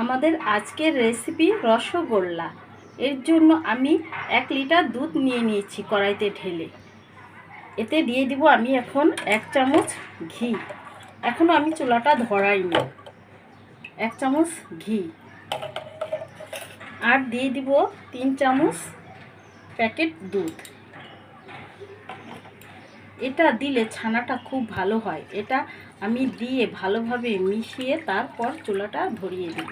আমাদের আজকের রেসিপি রসগোল্লা। এর জন্য আমি এক লিটার দুধ নিয়ে নিয়েছি কড়াইতে ঢেলে। এতে দিয়ে দিব আমি এখন এক চামচ ঘি। এখনও আমি চুলাটা ধরাইনি। এক চামচ ঘি। আর দিয়ে দিব তিন চামচ প্যাকেট দুধ। এটা দিলে ছানাটা খুব ভালো হয়। এটা আমি দিয়ে ভালোভাবে মিশিয়ে তারপর চুলাটা ধরিয়ে দেব।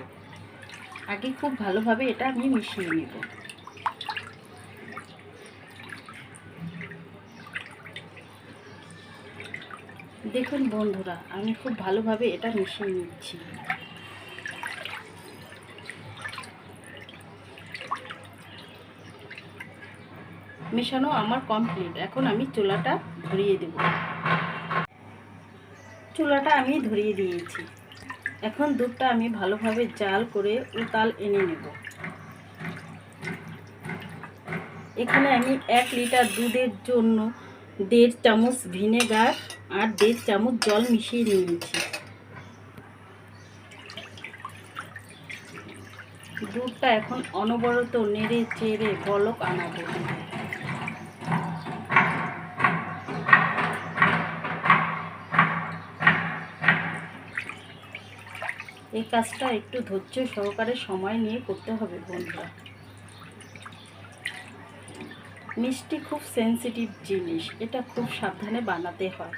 আগে খুব ভালোভাবে এটা আমি মিশিয়ে নেব। দেখুন বন্ধুরা, আমি খুব ভালোভাবে এটা মিশিয়ে নিচ্ছি। মেশানো আমার কমপ্লিট এখন আমি চুলাটা ধরিয়ে দেব। চুলাটা আমি ধরিয়ে দিয়েছি। এখন দুধটা আমি ভালোভাবে জাল করে উতাল এনে নেব। এখানে আমি এক লিটার দুধের জন্য দেড় চামচ ভিনেগার আর দেড় চামচ জল মিশিয়ে নিয়েছি। দুধটা এখন অনবরত নেড়ে চেড়ে বলক আনাবো। এই কাজটা একটু ধৈর্য সহকারে সময় নিয়ে করতে হবে বন্ধুরা। মিষ্টি খুব সেন্সিটিভ জিনিস, এটা খুব সাবধানে বানাতে হয়।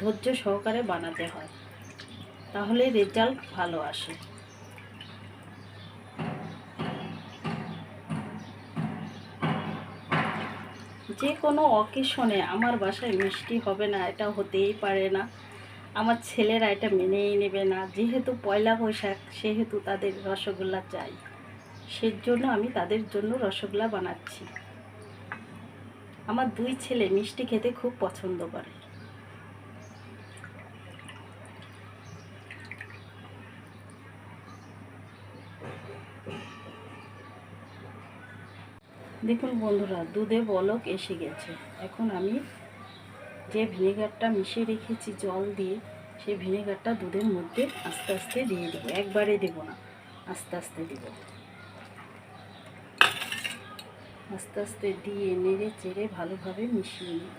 ধৈর্য সহকারে বানাতে হয়। তাহলে রেজাল্ট ভালো আসে। যে কোনো অকেশনে আমার বাসায় মিষ্টি হবে না, এটা হতেই পারে না। আমার ছেলেরা এটা মেনেই নেবে না। যেহেতু পয়লা বৈশাখ, সেহেতু তাদের রসগোল্লা চাই। সেজন্য আমি তাদের জন্য রসগোল্লা বানাচ্ছি। আমার দুই ছেলে মিষ্টি খেতে খুব পছন্দ করে। দেখুন বন্ধুরা, দুধে বলক এসে গেছে। এখন আমি যে ভিনেগারটা মিশিয়ে রেখেছি জল দিয়ে, সেই ভিনেগারটা দুধের মধ্যে আস্তে আস্তে দিয়ে দেবো। একবারে দেব না, আস্তে আস্তে দেব। আস্তে আস্তে দিয়ে নেড়ে চেড়ে ভালোভাবে মিশিয়ে নেব।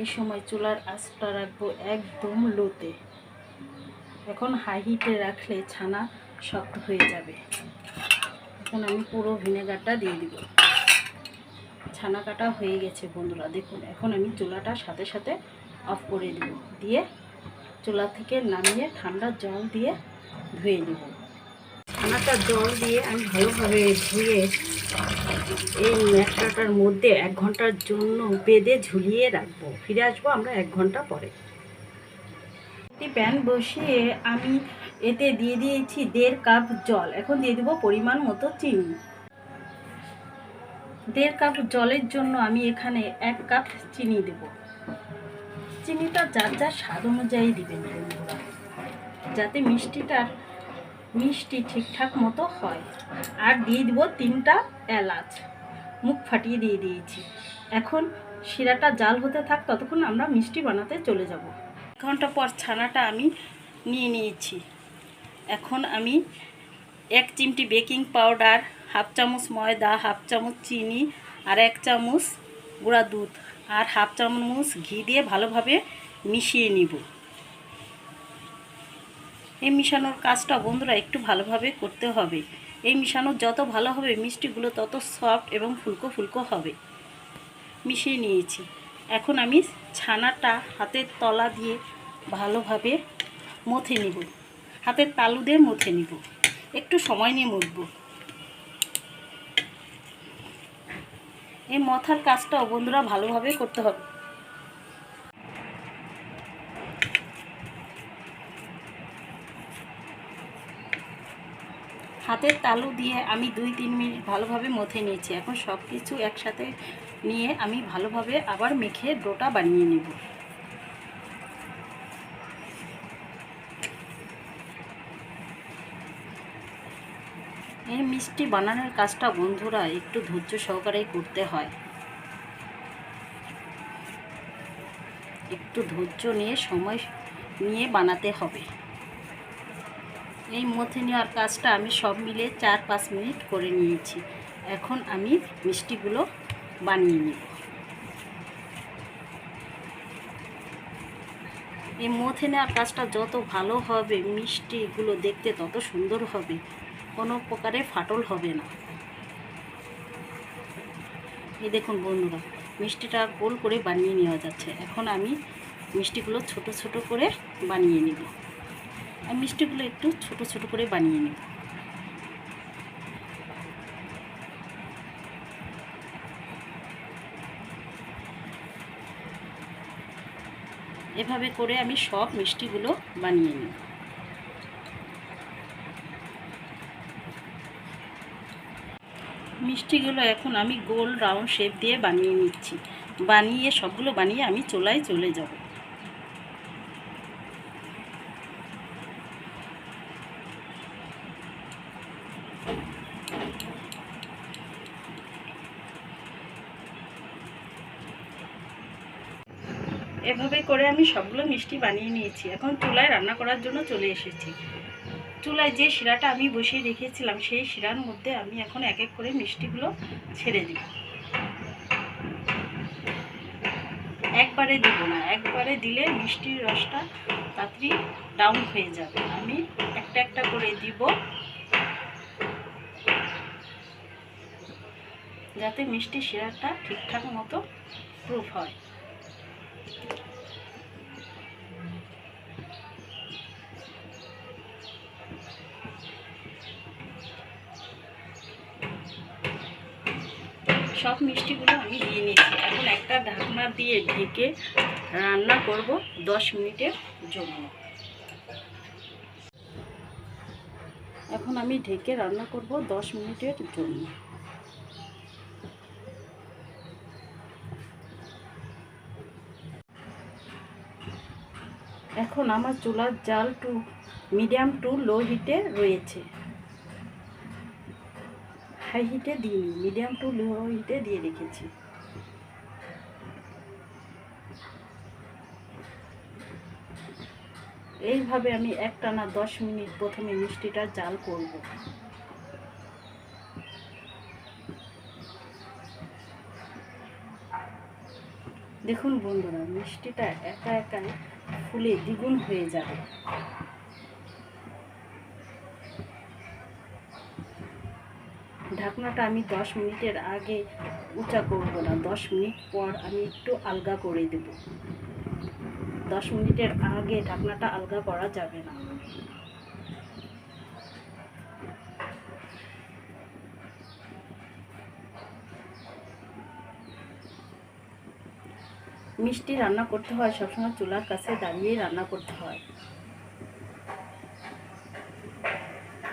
এই সময় চুলার আঁচটা রাখব একদম লোতে। এখন হাই হিটে রাখলে ছানা শক্ত হয়ে যাবে। এখন আমি পুরো ভিনেগারটা দিয়ে দিব। ছানা কাটা হয়ে গেছে বন্ধুরা। দেখুন, এখন আমি চুলাটা সাথে সাথে অফ করে দেব। দিয়ে চুলা থেকে নামিয়ে ঠান্ডা জল দিয়ে ধুয়ে নেব। ছানাটা জল দিয়ে আমি ভালোভাবে ধুয়ে এই ন্যাকড়াটার মধ্যে এক ঘণ্টার জন্য বেঁধে ঝুলিয়ে রাখব। ফিরে আসব আমরা এক ঘণ্টা পরে। একটি প্যান বসিয়ে আমি এতে দিয়ে দিয়েছি দেড় কাপ জল। এখন দিয়ে দেবো পরিমাণ মতো চিনি। দেড় কাপ জলের জন্য আমি এখানে এক কাপ চিনি দেব। চিনিটা যার যার স্বাদ অনুযায়ী দেবেন যাতে মিষ্টিটার মিষ্টি ঠিকঠাক মতো হয়। আর দিয়ে দিব তিনটা এলাচ। মুখ ফাটিয়ে দিয়ে দিয়েছি। এখন শিরাটা জাল হতে থাক, ততক্ষণ আমরা মিষ্টি বানাতে চলে যাব। ঘণ্টা পর ছানাটা আমি নিয়ে নিয়েছি। এখন আমি এক চিমটি বেকিং পাউডার হাফ চামচ ময়দা, হাফ চামচ চিনি আর এক চামচ গুঁড়া দুধ আর হাফ চামচ ঘি দিয়ে ভালোভাবে মিশিয়ে নিব। এই মিশানোর কাজটা বন্ধুরা একটু ভালোভাবে করতে হবে। এই মিশানো যত ভালো হবে, মিষ্টিগুলো তত সফট এবং ফুলকো ফুলকো হবে। মিশিয়ে নিয়েছি। এখন আমি ছানাটা হাতের তলা দিয়ে ভালোভাবে মথে নিব। হাতের তালু দিয়ে মথে নিব। একটু সময় নিয়ে মথব। এই মথার কাজটাও বন্ধুরা ভালোভাবে করতে হবে। হাতের তালু দিয়ে আমি দুই তিন মিনিট ভালোভাবে মথে নিয়েছি। এখন সব কিছু একসাথে নিয়ে আমি ভালোভাবে আবার মেখে ডোটা বানিয়ে নেব। এই মিষ্টি বানানোর কাজটা বন্ধুরা একটু ধৈর্য সহকারেই করতে হয়। একটু ধৈর্য নিয়ে সময় নিয়ে বানাতে হবে। এই মথে নেওয়ার কাজটা আমি সব মিলে চার পাঁচ মিনিট করে নিয়েছি। এখন আমি মিষ্টিগুলো বানিয়ে নিব। এই মথে নেওয়ার কাজটা যত ভালো হবে, মিষ্টিগুলো দেখতে তত সুন্দর হবে। কোনো প্রকারে ফাটল হবে না। এই দেখুন বন্ধুরা, মিষ্টিটা গোল করে বানিয়ে নেওয়া যাচ্ছে। এখন আমি মিষ্টিগুলো ছোট ছোট করে বানিয়ে নিব। আর মিষ্টিগুলো একটু ছোট ছোট করে বানিয়ে নেব। এভাবে করে আমি সব মিষ্টিগুলো বানিয়ে নিই মিষ্টিগুলো এখন আমি গোল রাউন্ড শেপ দিয়ে বানিয়ে নিচ্ছি। বানিয়ে সবগুলো বানিয়ে আমি চোলায় চলে যাব। এভাবে করে আমি সবগুলো মিষ্টি বানিয়ে নিয়েছি। এখন চুলায় রান্না করার জন্য চলে এসেছি। চুলায় যে শিরাটা আমি বসিয়ে রেখেছিলাম, সেই শিরার মধ্যে আমি এখন এক এক করে মিষ্টিগুলো ছেড়ে দিই একবারে দিব না, একবারে দিলে মিষ্টির রসটা তাড়াতাড়ি ডাউন হয়ে যাবে। আমি একটা একটা করে দিব, যাতে মিষ্টি শিরাটা ঠিকঠাক মতো প্রুফ হয়। সব মিষ্টিগুলো আমি দিয়ে নিয়েছি। এখন একটা ঢাকনা দিয়ে ঢেকে রান্না করব দশ মিনিটের জন্য। এখন আমি ঢেকে রান্না করব দশ মিনিটের জন্য। এখন আমার চুলার জাল টু, মিডিয়াম টু লো হিটে রয়েছে। হাই হিটে দিইনি মিডিয়াম টু লো হিটে দিয়ে রেখেছি। এইভাবে আমি একটানা দশ মিনিট প্রথমে মিষ্টিটা জাল করব। দেখুন বন্ধুরা, মিষ্টিটা একা একাই ফুলে দ্বিগুণ হয়ে যাবে। ঢাকনাটা আমি দশ মিনিটের আগে উঁচা করব না, দশ মিনিট পর আমি একটু আলগা করে দেব। দশ মিনিটের আগে ঢাকনাটা আলগা করা যাবে না। মিষ্টি রান্না করতে হয়, সবসময় চুলার কাছে দাঁড়িয়ে রান্না করতে হয়।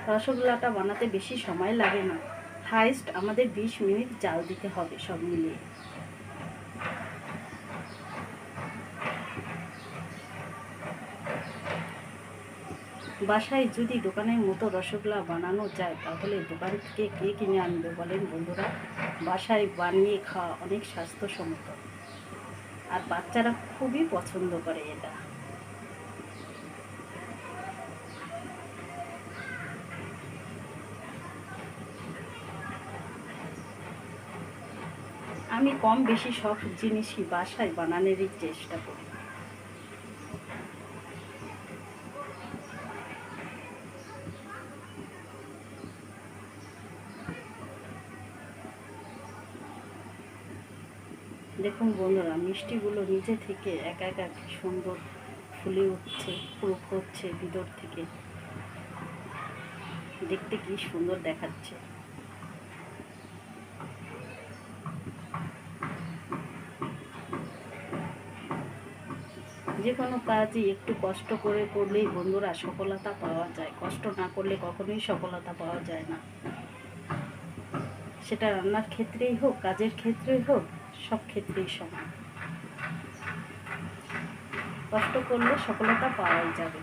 রসগোল্লাটা বানাতে বেশি সময় লাগে না। হাইস্ট আমাদের বিশ মিনিট জাল দিতে হবে সব মিলিয়ে। বাসায় যদি দোকানের মতো রসগোল্লা বানানো যায়, তাহলে দোকান থেকে কে কিনে আনবে বলেন বন্ধুরা? বাসায় বানিয়ে খাওয়া অনেক স্বাস্থ্যসম্মত। আর বাচ্চারা খুবই পছন্দ করে এটা। আমি কম বেশি সব জিনিসই বাসায় বানানোরই চেষ্টা করি। দেখুন বন্ধুরা, মিষ্টিগুলো নিজে থেকে একা একা সুন্দর ফুলে উঠছে প্রুফ হচ্ছে ভিতর থেকে। দেখতে কি সুন্দর দেখাচ্ছে। যে কোনো কাজই একটু কষ্ট করে করলেই বন্ধুরা সফলতা পাওয়া যায়। কষ্ট না করলে কখনোই সফলতা পাওয়া যায় না। সেটা রান্নার ক্ষেত্রেই হোক, কাজের ক্ষেত্রেই হোক, সব ক্ষেত্রেই সমান। কষ্ট করলে সফলতা পাওয়াই যাবে।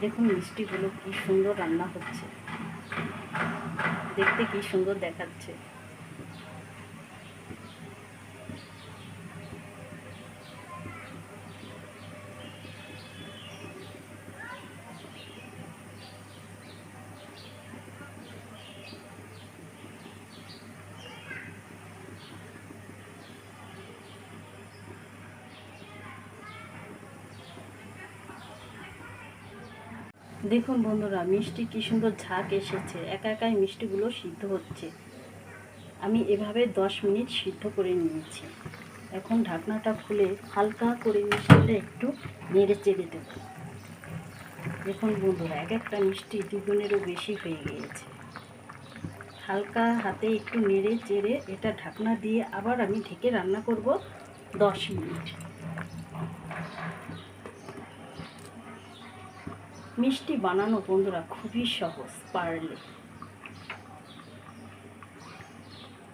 দেখুন মিষ্টিগুলো কি সুন্দর রান্না হচ্ছে। দেখতে কি সুন্দর দেখাচ্ছে। দেখুন বন্ধুরা, মিষ্টি কি সুন্দর ঝাঁক এসেছে। একা একাই মিষ্টিগুলো সিদ্ধ হচ্ছে। আমি এভাবে দশ মিনিট সিদ্ধ করে নিয়েছি। এখন ঢাকনাটা খুলে হালকা করে মিষ্টিটা একটু নেড়ে চেড়ে দেব। দেখুন বন্ধুরা, এক একটা মিষ্টি দুগুণেরও বেশি হয়ে গিয়েছে। হালকা হাতে একটু নেড়ে চেড়ে এটা ঢাকনা দিয়ে আবার আমি ঢেকে রান্না করব দশ মিনিট। মিষ্টি বানানো বন্ধুরা খুবই সহজ, পারলে।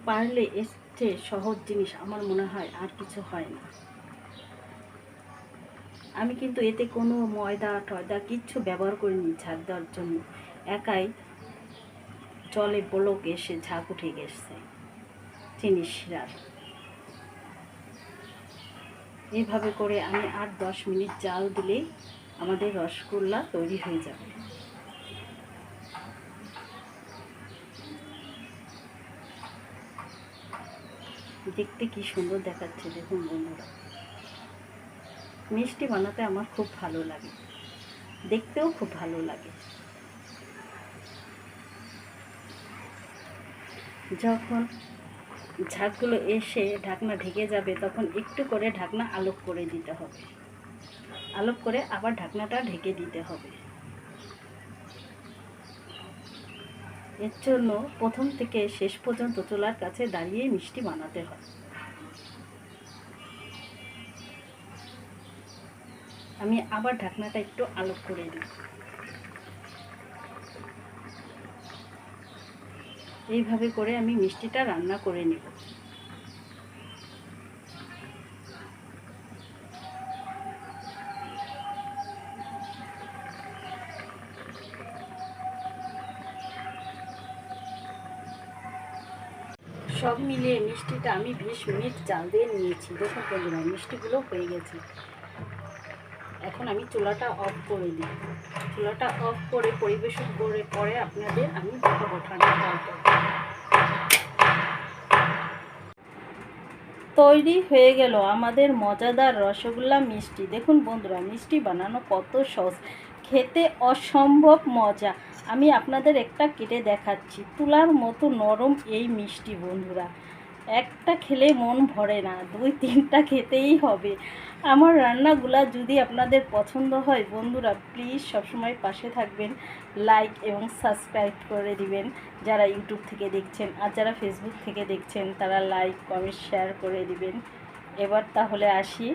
পারলে এর চেয়ে সহজ জিনিস আমার মনে হয় আর কিছু হয় না। আমি কিন্তু এতে কোনো ময়দা, টয়দা কিচ্ছু ব্যবহার করিনি ঝাঁক দেওয়ার জন্য। একাই জলে বলক এসে ঝাঁক উঠে গেছে চিনি শিরার এইভাবে করে আমি আর দশ মিনিট জাল দিলেই আমাদের রসগোল্লা তৈরি হয়ে যাবে। দেখতে কি সুন্দর দেখাচ্ছে দেখুন বন্ধুরা। মিষ্টি বানাতে আমার খুব ভালো লাগে। দেখতেও খুব ভালো লাগে। যখন ঝাঁকগুলো এসে ঢাকনা ঢেকে যাবে, তখন একটু করে ঢাকনা আলোক করে দিতে হবে। আলোক করে আবার ঢাকনাটা ঢেকে দিতে হবে। এর জন্য প্রথম থেকে শেষ পর্যন্ত চুলার কাছে দাঁড়িয়ে মিষ্টি বানাতে হয়। আমি আবার ঢাকনাটা একটু আলোক করে দিই। এইভাবে করে আমি মিষ্টিটা রান্না করে নেব সব মিষ্টিটা আমি বিশ মিনিট জাল দিয়ে নিয়েছি। দেখুন বন্ধুরা, মিষ্টিগুলো হয়ে গেছে। এখন আমি চুলাটা অফ করে দিই। চুলাটা অফ করে পরিবেশন করে পরে আপনাদের আমি দেখাবো ঠান্ডা হওয়ার তৈরি হয়ে গেল আমাদের মজাদার রসগোল্লা মিষ্টি। দেখুন বন্ধুরা, মিষ্টি বানানো কত সহজ। খেতে অসম্ভব মজা। আমি আপনাদের একটা কেটে দেখাচ্ছি। তুলার মতো নরম এই মিষ্টি বন্ধুরা। একটা খেলে মন ভরে না, দুই তিনটা খেতেই হবে। আমার রান্নাগুলা যদি আপনাদের পছন্দ হয়, বন্ধুরা প্লিজ সবসময় পাশে থাকবেন লাইক এবং সাবস্ক্রাইব করে দিবেন যারা ইউটিউব থেকে দেখছেন আর যারা ফেসবুক থেকে দেখছেন তারা লাইক কমেন্ট শেয়ার করে দিবেন। এবার তাহলে আসি।